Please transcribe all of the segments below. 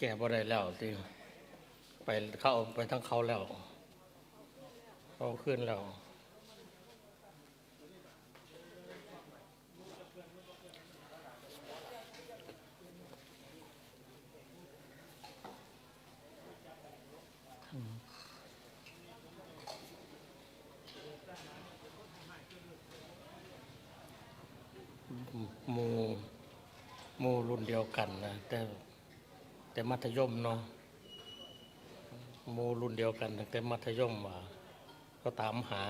แก่บ่ได้แล้วที่ไปเข้าไปทั้งเขาแล้วเขาขึ้นแล้วหมูหมูรุ่นเดียวกันนะแต่ แต่มัธยมเนาะหมูรุ่นเดียวกันตั้งแต่มัธยมมาก็ตามหา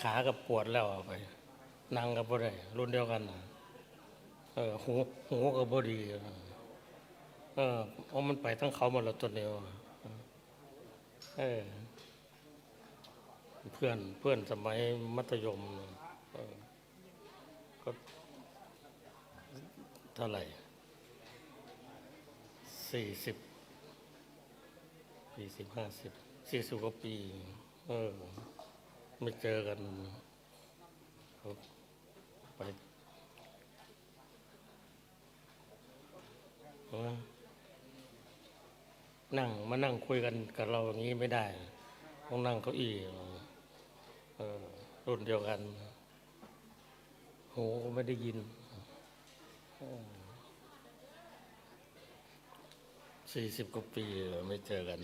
ขากับปวดแล้วอาไปนั่งกับบ่ได้รุ่นเดียวกันนะเออหูหูก็บ่ดีเออเพราะมันไปทั้งเขาหมดแล้วตัวเดียวเออเพื่อนเพื่อนสมัยมัธยมเออก็ เท่าไหร่สี่สิบสี่สิบห้าสิบสี่สิบกว่าปี เออ ไม่เจอกันเขาไปนั่งมานั่งคุยกันกับเราอย่างนี้ไม่ได้ ต้องนั่งเก้าอี้รุ่นเดียวกัน หูก็ไม่ได้ยิน สี่สิบกว่าปีแล้วไม่เจอกัน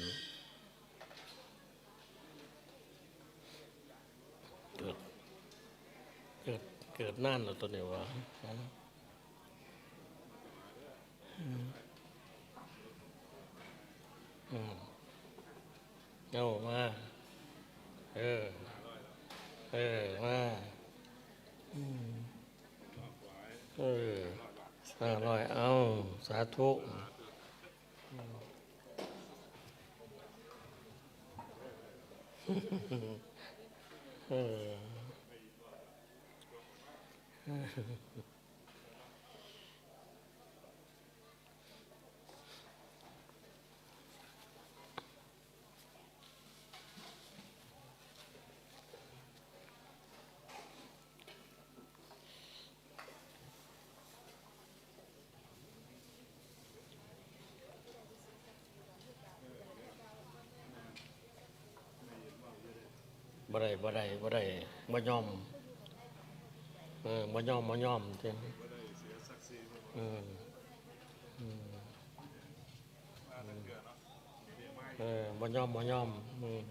เกิดเกิดเกิดน่านเหรอตัวเนี้ยวะอืมเอามา เออ เออ มาอืมเอออร่อย เอา สา ธุอืม บ่ได้บ่ได้บ่ได้บ่ยอมเออบ่ยอมบ่ยอมเจ้าเอออืมเออบ่ยอมบ่ยอมอืม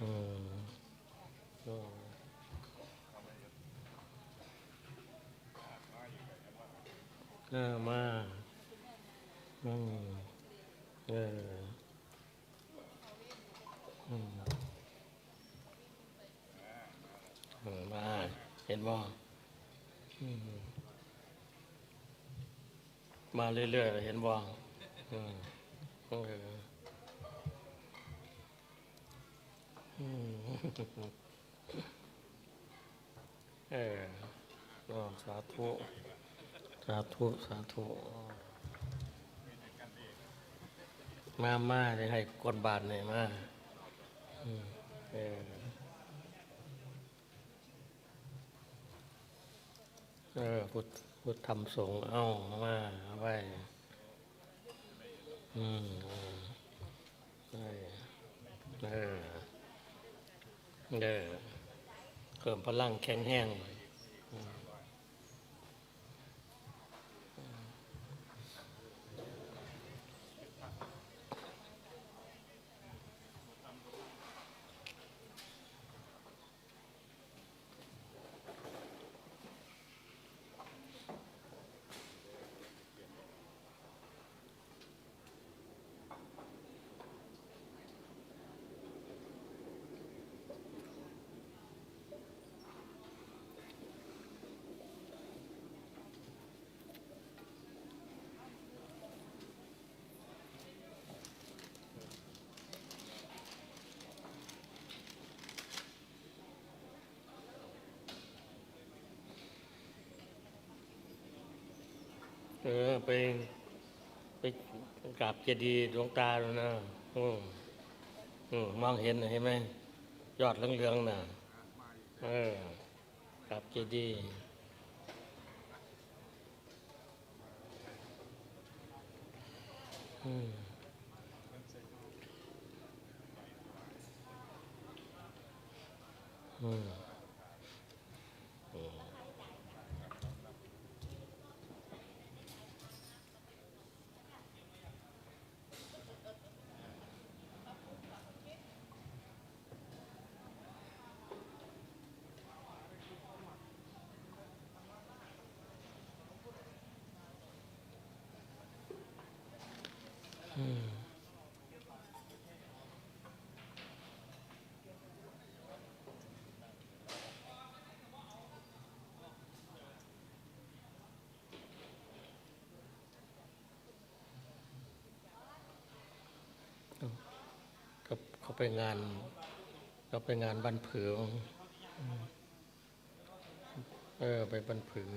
อืมเออเออมาอืมเอออืม เออมาเห็ นบ่อืมาเรื่อยๆเห็นบ่อืมเอออืมเออก็สาธุ สาธุ สาธุมามาได้ให้กดบาทหน่อยมาเออ เออพุทธพุทธธรรมสงฆ์เอามาไว้อืมเออเออเออเพิ่มพลังแข็งแห้งอื เออไปไปกราบเจดีย์ดวงตาแล้วนะอืมอมองเห็นเห็นไหมยอดเหลืองๆน่ะเออกราบเจดีย์อืมอืม เขาเขาไปงานเขาไปงานบันผือ เออ ไปบันผือ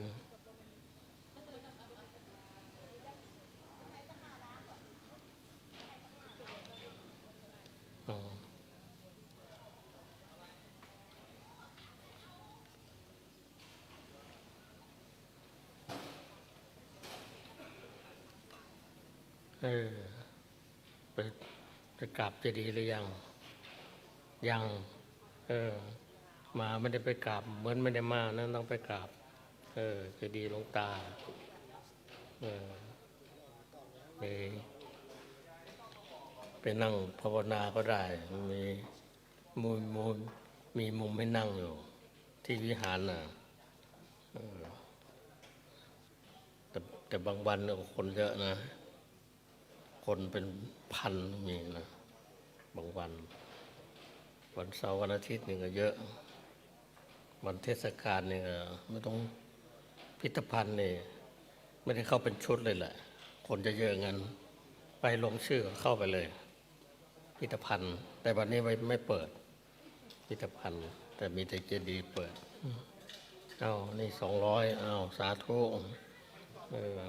เออไปไปกราบเจดีย์หรือยัง ยัง เออ มาไม่ได้ไปกราบเหมือนไม่ได้มานะต้องไปกราบ เออเจดีย์หลวงตา เออไปไปนั่งภาวนาก็ได้ มีมุมมุมมีมุมให้นั่งอยู่ ที่วิหารน่ะแต่แต่บางวันเนี่ยคนเยอะนะ คนเป็นพันมีนะบางวัน วันเสาร์วันอาทิตย์นี่ก็เยอะ วันเทศกาลนี่ยไม่ต้องพิพิธภัณฑ์นี่ไม่ได้เข้าเป็นชุดเลยแหละ คนจะเยอะงั้น ไปลงชื่อเข้าไปเลย พิพิธภัณฑ์ แต่วันนี้ไม่ไม่เปิด พิพิธภัณฑ์ แต่มีแต่เจดีย์เปิดเอานี่สองร้อยเอาสาธุเออ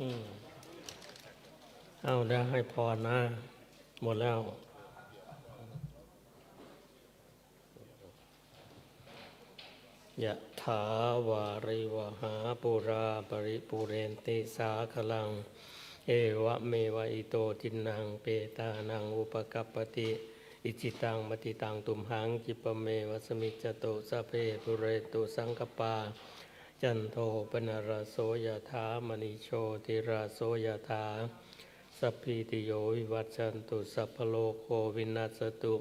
อืม เอาได้ให้พรนะ หมดแล้ว ยะถาวาริวหาปุราปริปุเรนติสาคลัง เอวะเมวะอิโตจินังเปตานังอุปกัปปติอิจิตังมติตังตุมหังจิปเมวะสมิจโตสะเพปุเรตุสังกปา จันโทปนรโสยถามณิโชติราโสยถา สัพพิติโยวิวัชชันตุสัพพโลกโควินัสตุ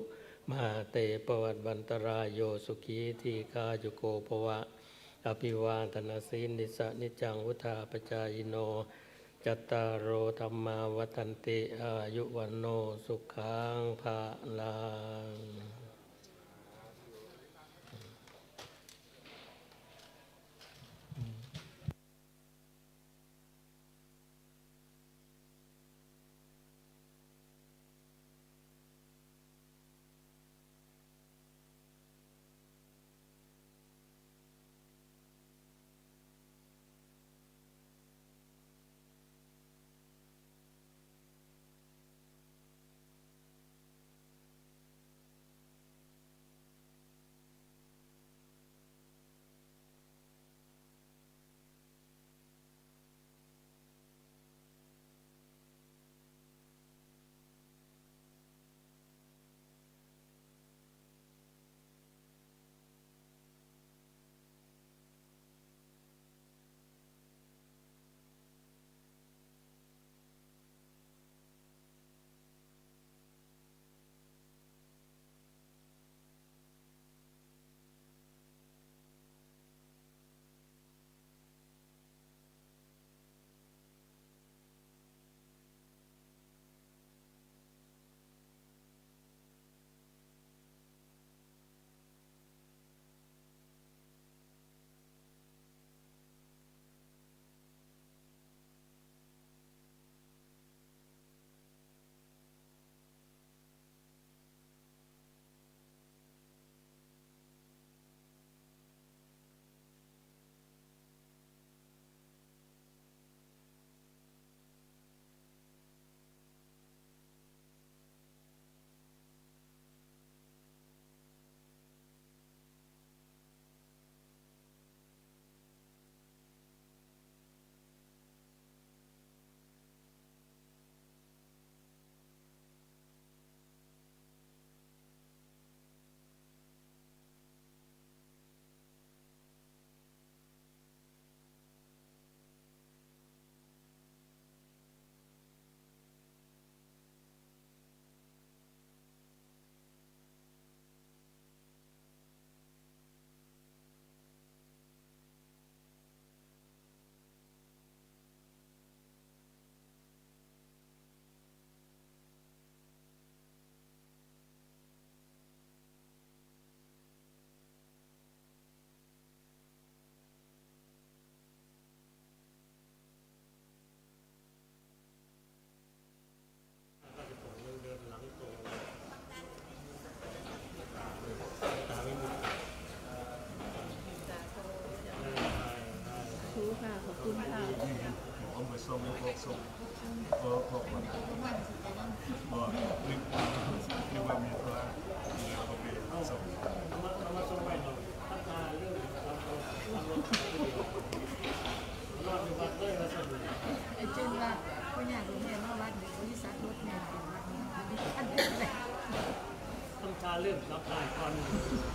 มาเตปวัตบันตรายโยสุขีทีคาจุโกภวะ อภิวาทนาสินิสะนิจังวุธาปจายโน จัตตารโอธรรมาวัตันติอายุวันโนสุขังภาลัง I understand.